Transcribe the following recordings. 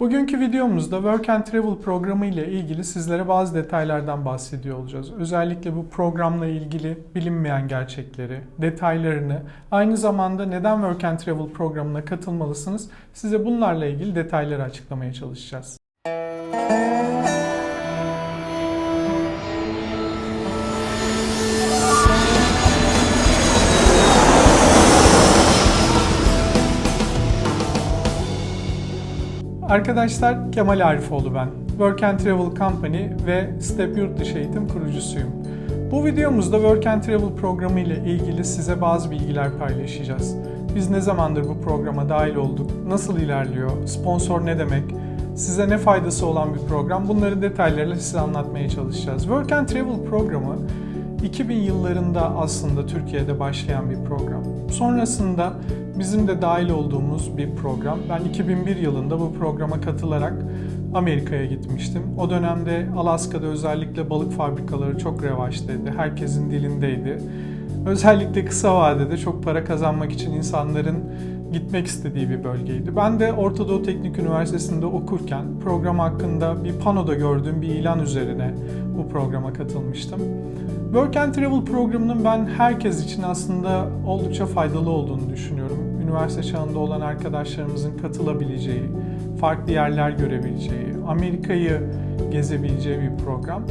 Bugünkü videomuzda Work and Travel programı ile ilgili sizlere bazı detaylardan bahsediyor olacağız. Özellikle bu programla ilgili bilinmeyen gerçekleri, detaylarını, aynı zamanda neden Work and Travel programına katılmalısınız size bunlarla ilgili detayları açıklamaya çalışacağız. Arkadaşlar Kemal Arifoğlu ben. Work and Travel Company ve Step Yurtdışı Eğitim kurucusuyum. Bu videomuzda Work and Travel programı ile ilgili size bazı bilgiler paylaşacağız. Biz ne zamandır bu programa dahil olduk, nasıl ilerliyor, sponsor ne demek, size ne faydası olan bir program bunları detaylarıyla size anlatmaya çalışacağız. Work and Travel programı 2000 yıllarında aslında Türkiye'de başlayan bir program. Sonrasında bizim de dahil olduğumuz bir program. Ben 2001 yılında bu programa katılarak Amerika'ya gitmiştim. O dönemde Alaska'da özellikle balık fabrikaları çok revaçtaydı. Herkesin dilindeydi. Özellikle kısa vadede çok para kazanmak için insanların gitmek istediği bir bölgeydi. Ben de Orta Doğu Teknik Üniversitesi'nde okurken program hakkında bir panoda gördüğüm bir ilan üzerine bu programa katılmıştım. Work and Travel programının ben herkes için aslında oldukça faydalı olduğunu düşünüyorum. Üniversite çağında olan arkadaşlarımızın katılabileceği, farklı yerler görebileceği, Amerika'yı gezebileceği bir program.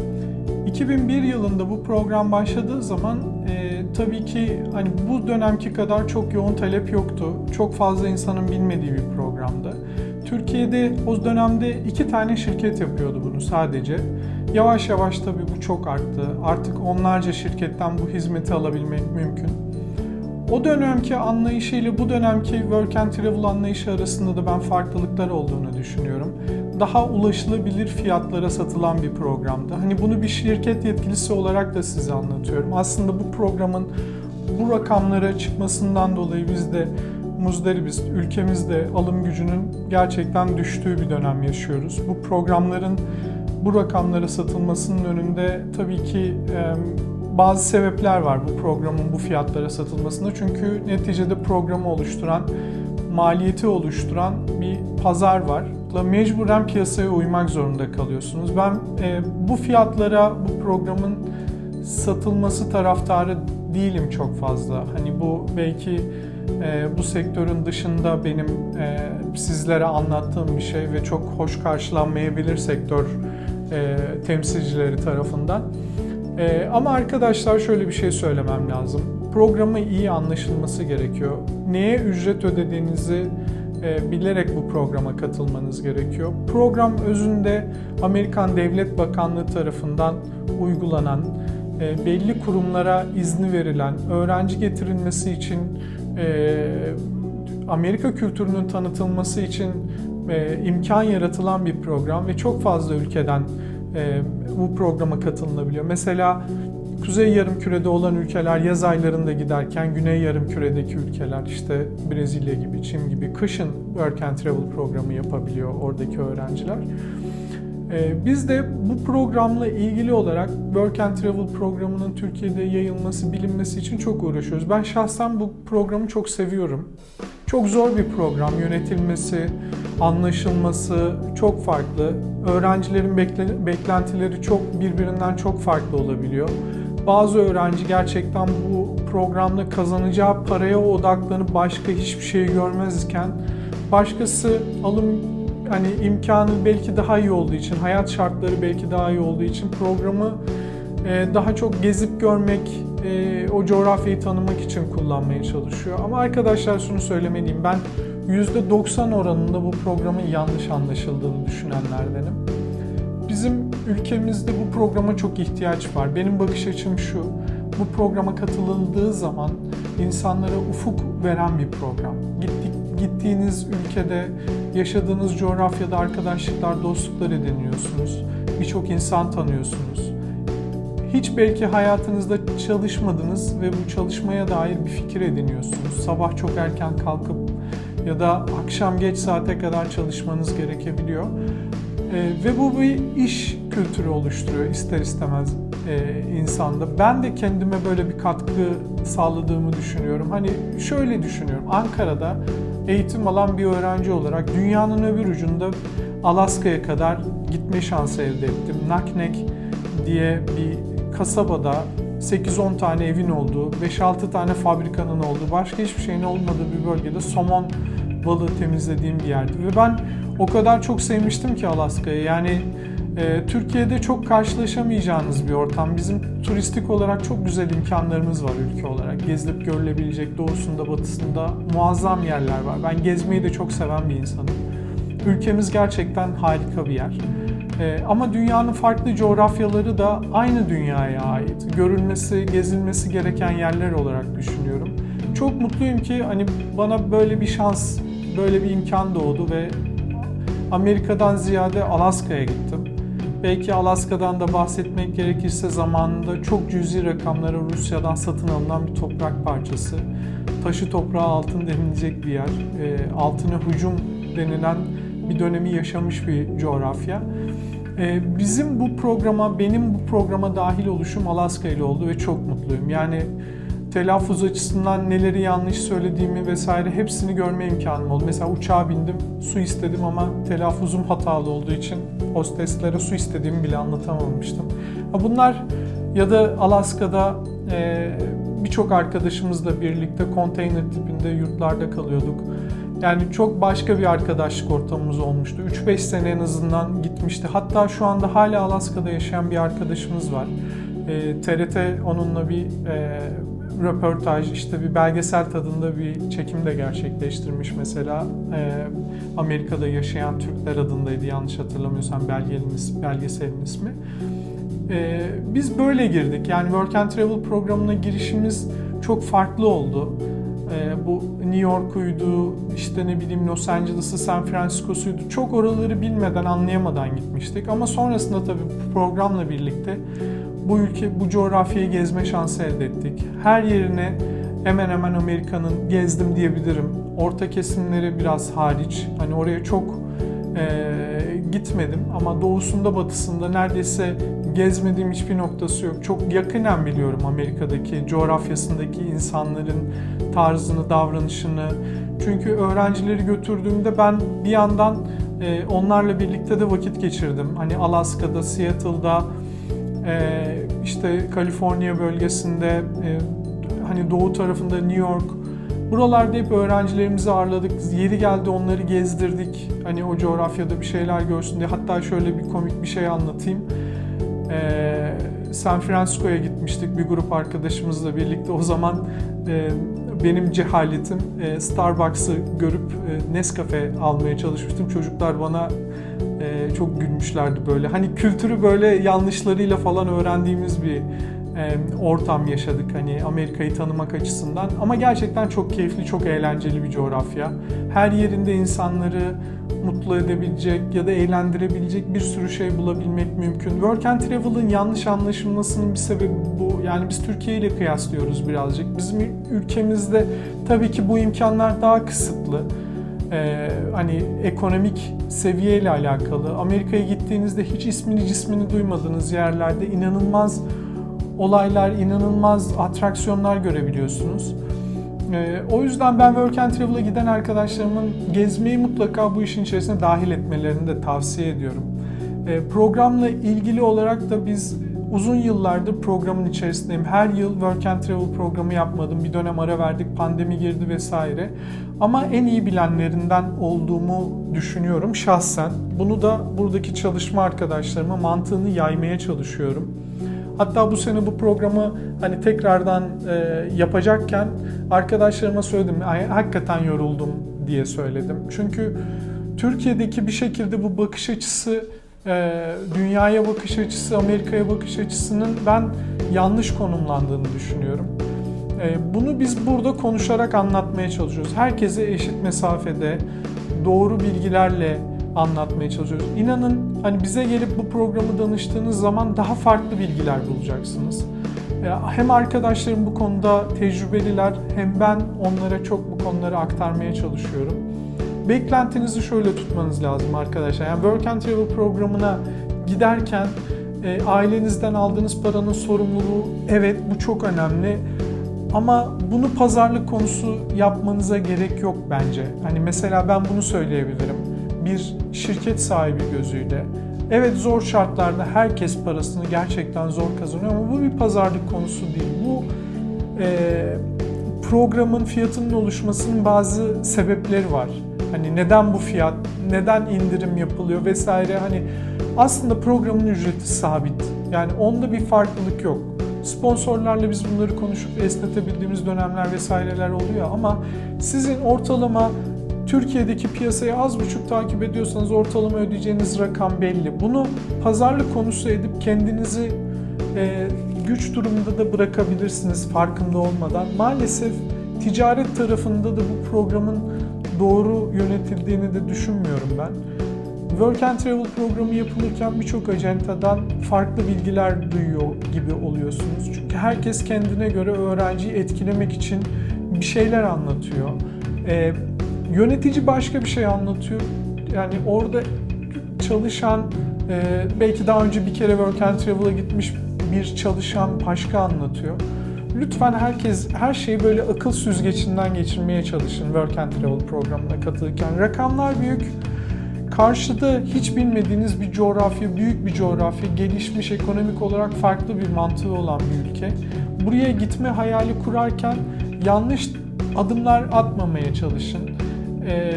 2001 yılında bu program başladığı zaman e, tabii ki hani bu dönemki kadar çok yoğun talep yoktu. Çok fazla insanın bilmediği bir programdı. Türkiye'de o dönemde iki tane şirket yapıyordu bunu sadece. Yavaş yavaş tabii bu çok arttı. Artık onlarca şirketten bu hizmeti alabilmek mümkün. O dönemki anlayışıyla bu dönemki work and travel anlayışı arasında da ben farklılıklar olduğunu düşünüyorum. Daha ulaşılabilir fiyatlara satılan bir programdı. Hani bunu bir şirket yetkilisi olarak da size anlatıyorum. Aslında bu programın bu rakamlara çıkmasından dolayı biz de muzdaribiz. Ülkemizde alım gücünün gerçekten düştüğü bir dönem yaşıyoruz. Bu programların bu rakamlara satılmasının önünde tabii ki bazı sebepler var bu programın bu fiyatlara satılmasında. Çünkü neticede programı oluşturan, maliyeti oluşturan bir pazar var. Mecburen piyasaya uymak zorunda kalıyorsunuz. Ben e, bu fiyatlara bu programın satılması taraftarı değilim çok fazla. Hani bu belki e, bu sektörün dışında benim e, sizlere anlattığım bir şey ve çok hoş karşılanmayabilir sektör e, temsilcileri tarafından. E, ama arkadaşlar şöyle bir şey söylemem lazım. Programı iyi anlaşılması gerekiyor. Neye ücret ödediğinizi e, bilerek bu programa katılmanız gerekiyor. Program özünde Amerikan Devlet Bakanlığı tarafından uygulanan, e, belli kurumlara izni verilen, öğrenci getirilmesi için, e, Amerika kültürünün tanıtılması için e, imkan yaratılan bir program ve çok fazla ülkeden e, bu programa katılınabiliyor. Mesela Kuzey Yarımküre'de olan ülkeler yaz aylarında giderken Güney Yarımküre'deki ülkeler işte Brezilya gibi, Çin gibi kışın Work and Travel programı yapabiliyor oradaki öğrenciler. Ee, biz de bu programla ilgili olarak Work and Travel programının Türkiye'de yayılması, bilinmesi için çok uğraşıyoruz. Ben şahsen bu programı çok seviyorum. Çok zor bir program. Yönetilmesi, anlaşılması çok farklı. Öğrencilerin beklentileri çok birbirinden çok farklı olabiliyor. Bazı öğrenci gerçekten bu programda kazanacağı paraya odaklanıp başka hiçbir şey görmezken başkası alım hani imkanı belki daha iyi olduğu için, hayat şartları belki daha iyi olduğu için programı e, daha çok gezip görmek, e, o coğrafyayı tanımak için kullanmaya çalışıyor. Ama arkadaşlar şunu söylemeliyim, ben %90 oranında bu programın yanlış anlaşıldığını düşünenlerdenim. Bizim ülkemizde bu programa çok ihtiyaç var. Benim bakış açım şu, bu programa katılındığı zaman insanlara ufuk veren bir program. Gittik, gittiğiniz ülkede, yaşadığınız coğrafyada arkadaşlıklar, dostluklar ediniyorsunuz. Birçok insan tanıyorsunuz. Hiç belki hayatınızda çalışmadınız ve bu çalışmaya dair bir fikir ediniyorsunuz. Sabah çok erken kalkıp ya da akşam geç saate kadar çalışmanız gerekebiliyor. E, ve bu bir iş kültürü oluşturuyor ister istemez e, insanda. Ben de kendime böyle bir katkı sağladığımı düşünüyorum. Hani şöyle düşünüyorum. Ankara'da eğitim alan bir öğrenci olarak dünyanın öbür ucunda Alaska'ya kadar gitme şansı elde ettim. Naknek diye bir kasabada 8-10 tane evin olduğu, 5-6 tane fabrikanın olduğu, başka hiçbir şeyin olmadığı bir bölgede somon balığı temizlediğim bir yerdi. Ve ben o kadar çok sevmiştim ki Alaska'yı. Yani e, Türkiye'de çok karşılaşamayacağınız bir ortam. Bizim turistik olarak çok güzel imkanlarımız var ülke olarak. Gezilip görülebilecek doğusunda, batısında muazzam yerler var. Ben gezmeyi de çok seven bir insanım. Ülkemiz gerçekten harika bir yer. Ee, ama dünyanın farklı coğrafyaları da aynı dünyaya ait. Görülmesi, gezilmesi gereken yerler olarak düşünüyorum. Çok mutluyum ki hani bana böyle bir şans, böyle bir imkan doğdu ve Amerika'dan ziyade Alaska'ya gittim. Belki Alaska'dan da bahsetmek gerekirse zamanında çok cüzi rakamlara Rusya'dan satın alınan bir toprak parçası. Taşı toprağı altın denilecek bir yer. E, altına hücum denilen bir dönemi yaşamış bir coğrafya. E, bizim bu programa, benim bu programa dahil oluşum Alaska ile oldu ve çok mutluyum. Yani telaffuz açısından neleri yanlış söylediğimi vesaire hepsini görme imkanım oldu. Mesela uçağa bindim, su istedim ama telaffuzum hatalı olduğu için hosteslere su istediğimi bile anlatamamıştım. Bunlar ya da Alaska'da e, birçok arkadaşımızla birlikte konteyner tipinde yurtlarda kalıyorduk. Yani çok başka bir arkadaşlık ortamımız olmuştu. 3-5 sene en azından gitmişti. Hatta şu anda hala Alaska'da yaşayan bir arkadaşımız var. E, TRT onunla bir e, röportaj, işte bir belgesel tadında bir çekim de gerçekleştirmiş mesela. E, Amerika'da yaşayan Türkler adındaydı yanlış hatırlamıyorsam belgeselin, ismi, belgeselin ismi. E, biz böyle girdik. Yani Work and Travel programına girişimiz çok farklı oldu. E, bu New York'uydu, işte ne bileyim Los Angeles'ı, San Francisco'suydu. Çok oraları bilmeden, anlayamadan gitmiştik. Ama sonrasında tabii programla birlikte bu ülke, bu coğrafyayı gezme şansı elde ettik. Her yerine hemen hemen Amerika'nın gezdim diyebilirim. Orta kesimleri biraz hariç. Hani oraya çok e, gitmedim ama doğusunda batısında neredeyse gezmediğim hiçbir noktası yok. Çok yakından biliyorum Amerika'daki coğrafyasındaki insanların tarzını, davranışını. Çünkü öğrencileri götürdüğümde ben bir yandan e, onlarla birlikte de vakit geçirdim. Hani Alaska'da, Seattle'da, e, işte Kaliforniya bölgesinde, e, hani doğu tarafında New York, Buralarda hep öğrencilerimizi ağırladık. Yeri geldi onları gezdirdik. Hani o coğrafyada bir şeyler görsün diye. Hatta şöyle bir komik bir şey anlatayım. Ee, San Francisco'ya gitmiştik bir grup arkadaşımızla birlikte. O zaman e, benim cehaletim e, Starbucks'ı görüp e, Nescafe almaya çalışmıştım. Çocuklar bana e, çok gülmüşlerdi böyle. Hani kültürü böyle yanlışlarıyla falan öğrendiğimiz bir ortam yaşadık hani Amerika'yı tanımak açısından. Ama gerçekten çok keyifli, çok eğlenceli bir coğrafya. Her yerinde insanları mutlu edebilecek ya da eğlendirebilecek bir sürü şey bulabilmek mümkün. Work and Travel'ın yanlış anlaşılmasının bir sebebi bu. Yani biz Türkiye ile kıyaslıyoruz birazcık. Bizim ülkemizde tabii ki bu imkanlar daha kısıtlı. Ee, hani ekonomik seviyeyle alakalı. Amerika'ya gittiğinizde hiç ismini cismini duymadığınız yerlerde inanılmaz olaylar, inanılmaz atraksiyonlar görebiliyorsunuz. Ee, o yüzden ben Work and Travel'a giden arkadaşlarımın gezmeyi mutlaka bu işin içerisine dahil etmelerini de tavsiye ediyorum. Ee, programla ilgili olarak da biz uzun yıllardır programın içerisindeyim. Her yıl Work and Travel programı yapmadım. Bir dönem ara verdik, pandemi girdi vesaire. Ama en iyi bilenlerinden olduğumu düşünüyorum şahsen. Bunu da buradaki çalışma arkadaşlarıma mantığını yaymaya çalışıyorum. Hatta bu sene bu programı hani tekrardan e, yapacakken arkadaşlarıma söyledim. Hakikaten yoruldum diye söyledim. Çünkü Türkiye'deki bir şekilde bu bakış açısı, dünyaya bakış açısı, Amerika'ya bakış açısının ben yanlış konumlandığını düşünüyorum. E, bunu biz burada konuşarak anlatmaya çalışıyoruz. Herkese eşit mesafede, doğru bilgilerle anlatmaya çalışıyoruz. İnanın hani bize gelip bu programı danıştığınız zaman daha farklı bilgiler bulacaksınız. Hem arkadaşlarım bu konuda tecrübeliler hem ben onlara çok bu konuları aktarmaya çalışıyorum. Beklentinizi şöyle tutmanız lazım arkadaşlar. Yani Work and Travel programına giderken e, ailenizden aldığınız paranın sorumluluğu evet bu çok önemli. Ama bunu pazarlık konusu yapmanıza gerek yok bence. Hani mesela ben bunu söyleyebilirim bir şirket sahibi gözüyle. Evet zor şartlarda herkes parasını gerçekten zor kazanıyor ama bu bir pazarlık konusu değil. Bu e, programın fiyatının oluşmasının bazı sebepleri var. Hani neden bu fiyat, neden indirim yapılıyor vesaire. Hani aslında programın ücreti sabit. Yani onda bir farklılık yok. Sponsorlarla biz bunları konuşup esnetebildiğimiz dönemler vesaireler oluyor ama sizin ortalama Türkiye'deki piyasayı az buçuk takip ediyorsanız ortalama ödeyeceğiniz rakam belli. Bunu pazarlık konusu edip kendinizi e, güç durumunda da bırakabilirsiniz farkında olmadan. Maalesef ticaret tarafında da bu programın doğru yönetildiğini de düşünmüyorum ben. Work and Travel programı yapılırken birçok acentadan farklı bilgiler duyuyor gibi oluyorsunuz. Çünkü herkes kendine göre öğrenciyi etkilemek için bir şeyler anlatıyor. Ee, yönetici başka bir şey anlatıyor. Yani orada çalışan, e, belki daha önce bir kere Work and Travel'a gitmiş bir çalışan başka anlatıyor. Lütfen herkes her şeyi böyle akıl süzgecinden geçirmeye çalışın Work and Travel programına katılırken. Rakamlar büyük. Karşıda hiç bilmediğiniz bir coğrafya, büyük bir coğrafya, gelişmiş ekonomik olarak farklı bir mantığı olan bir ülke. Buraya gitme hayali kurarken yanlış adımlar atmamaya çalışın. Ee,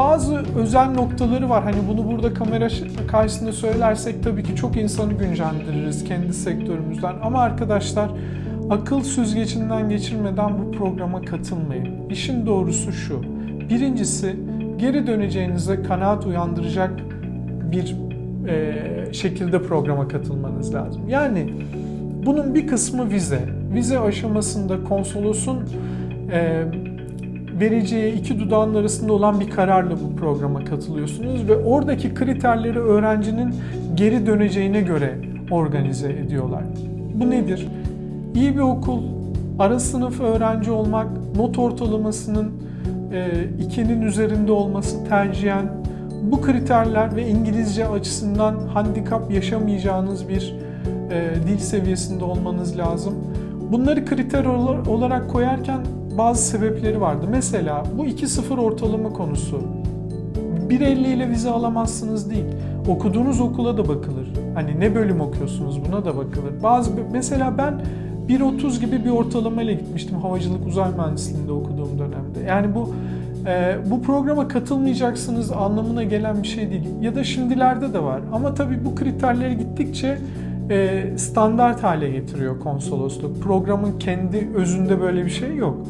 bazı özel noktaları var. Hani bunu burada kamera karşısında söylersek tabii ki çok insanı güncellendiririz kendi sektörümüzden. Ama arkadaşlar akıl süzgecinden geçirmeden bu programa katılmayın. İşin doğrusu şu. Birincisi geri döneceğinize kanaat uyandıracak bir e, şekilde programa katılmanız lazım. Yani bunun bir kısmı vize. Vize aşamasında konsolosun e, vereceği iki dudağın arasında olan bir kararla bu programa katılıyorsunuz ve oradaki kriterleri öğrencinin geri döneceğine göre organize ediyorlar. Bu nedir? İyi bir okul, ara sınıf öğrenci olmak, not ortalamasının e, ikinin üzerinde olması tercihen bu kriterler ve İngilizce açısından handikap yaşamayacağınız bir e, dil seviyesinde olmanız lazım. Bunları kriter olarak koyarken bazı sebepleri vardı. Mesela bu 2-0 ortalama konusu. 1.50 ile vize alamazsınız değil. Okuduğunuz okula da bakılır. Hani ne bölüm okuyorsunuz buna da bakılır. Bazı mesela ben 1.30 gibi bir ortalama ile gitmiştim havacılık uzay mühendisliğinde okuduğum dönemde. Yani bu e, bu programa katılmayacaksınız anlamına gelen bir şey değil. Ya da şimdilerde de var. Ama tabii bu kriterlere gittikçe e, standart hale getiriyor konsolosluk. Programın kendi özünde böyle bir şey yok.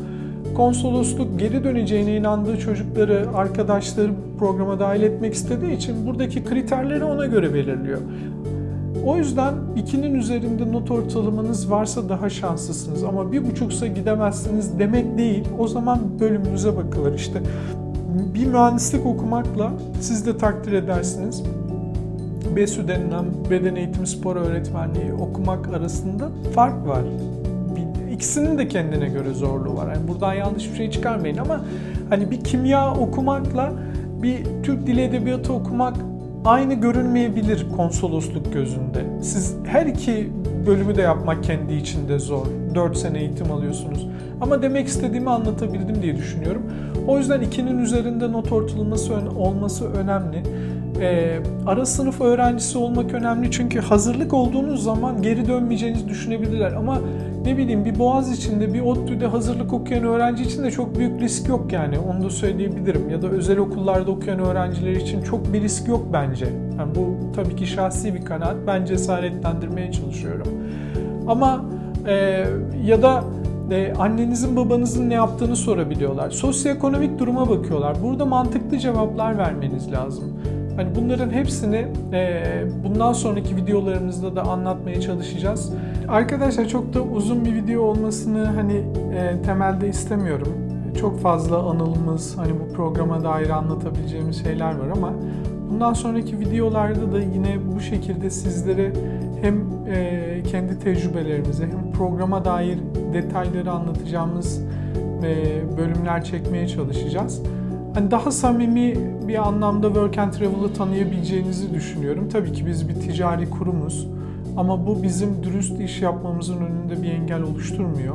Konsolosluk geri döneceğine inandığı çocukları, arkadaşları programa dahil etmek istediği için buradaki kriterleri ona göre belirliyor. O yüzden ikinin üzerinde not ortalamanız varsa daha şanslısınız ama bir buçuksa gidemezsiniz demek değil. O zaman bölümünüze bakılır. İşte bir mühendislik okumakla siz de takdir edersiniz. BESÜ denilen beden eğitimi spor öğretmenliği okumak arasında fark var. İkisinin de kendine göre zorluğu var. Yani buradan yanlış bir şey çıkarmayın ama hani bir kimya okumakla bir Türk Dili Edebiyatı okumak aynı görünmeyebilir konsolosluk gözünde. Siz her iki bölümü de yapmak kendi içinde zor. 4 sene eğitim alıyorsunuz. Ama demek istediğimi anlatabildim diye düşünüyorum. O yüzden ikinin üzerinde not ortalaması olması önemli. Ee, ara sınıf öğrencisi olmak önemli çünkü hazırlık olduğunuz zaman geri dönmeyeceğinizi düşünebilirler. Ama ne bileyim bir Boğaz içinde bir ODTÜ'de hazırlık okuyan öğrenci için de çok büyük risk yok yani onu da söyleyebilirim. Ya da özel okullarda okuyan öğrenciler için çok bir risk yok bence. Yani bu tabii ki şahsi bir kanaat. Ben cesaretlendirmeye çalışıyorum. Ama e, ya da e, annenizin babanızın ne yaptığını sorabiliyorlar. Sosyoekonomik duruma bakıyorlar. Burada mantıklı cevaplar vermeniz lazım. Hani bunların hepsini e, bundan sonraki videolarımızda da anlatmaya çalışacağız. Arkadaşlar çok da uzun bir video olmasını hani e, temelde istemiyorum. Çok fazla anılımız, hani bu programa dair anlatabileceğimiz şeyler var ama bundan sonraki videolarda da yine bu şekilde sizlere hem e, kendi tecrübelerimizi hem programa dair detayları anlatacağımız bölümler çekmeye çalışacağız. Hani daha samimi bir anlamda Work and Travel'ı tanıyabileceğinizi düşünüyorum. Tabii ki biz bir ticari kurumuz ama bu bizim dürüst iş yapmamızın önünde bir engel oluşturmuyor.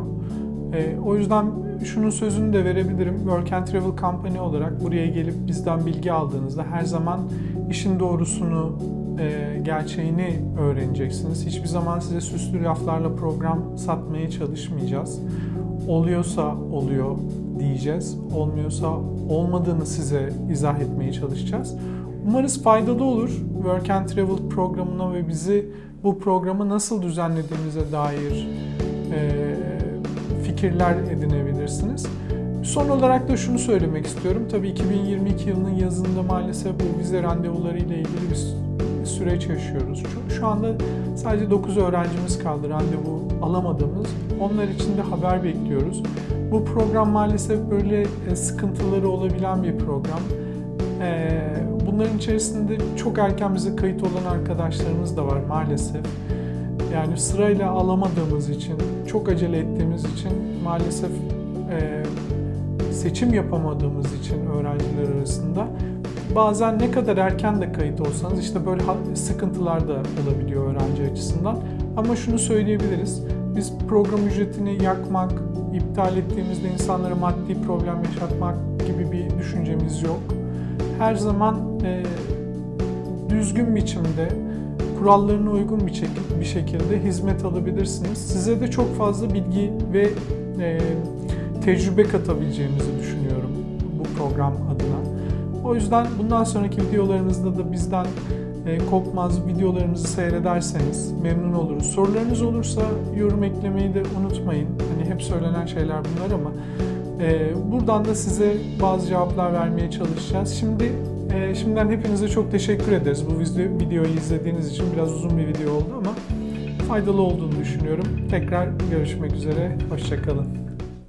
E, o yüzden şunun sözünü de verebilirim. Work and Travel Company olarak buraya gelip bizden bilgi aldığınızda her zaman işin doğrusunu, e, gerçeğini öğreneceksiniz. Hiçbir zaman size süslü laflarla program satmaya çalışmayacağız. Oluyorsa oluyor diyeceğiz. Olmuyorsa olmadığını size izah etmeye çalışacağız. Umarız faydalı olur. Work and Travel programına ve bizi bu programı nasıl düzenlediğimize dair e, fikirler edinebilirsiniz. Son olarak da şunu söylemek istiyorum. Tabii 2022 yılının yazında maalesef bu vize randevuları ile ilgili bir süreç yaşıyoruz. Şu, şu anda sadece 9 öğrencimiz kaldı randevu alamadığımız. Onlar için de haber bekliyoruz. Bu program maalesef böyle e, sıkıntıları olabilen bir program. E, Bunların içerisinde çok erken bize kayıt olan arkadaşlarımız da var maalesef. Yani sırayla alamadığımız için, çok acele ettiğimiz için maalesef e, seçim yapamadığımız için öğrenciler arasında bazen ne kadar erken de kayıt olsanız işte böyle sıkıntılar da olabiliyor öğrenci açısından. Ama şunu söyleyebiliriz. Biz program ücretini yakmak, iptal ettiğimizde insanlara maddi problem yaşatmak gibi bir düşüncemiz yok. Her zaman e, düzgün biçimde kurallarına uygun bir, şekilde, bir şekilde hizmet alabilirsiniz. Size de çok fazla bilgi ve e, tecrübe katabileceğimizi düşünüyorum bu program adına. O yüzden bundan sonraki videolarımızda da bizden e, kopmaz videolarımızı seyrederseniz memnun oluruz. Sorularınız olursa yorum eklemeyi de unutmayın. Hani hep söylenen şeyler bunlar ama e, buradan da size bazı cevaplar vermeye çalışacağız. Şimdi e, şimdiden hepinize çok teşekkür ederiz. Bu video, videoyu izlediğiniz için biraz uzun bir video oldu ama faydalı olduğunu düşünüyorum. Tekrar görüşmek üzere. Hoşçakalın.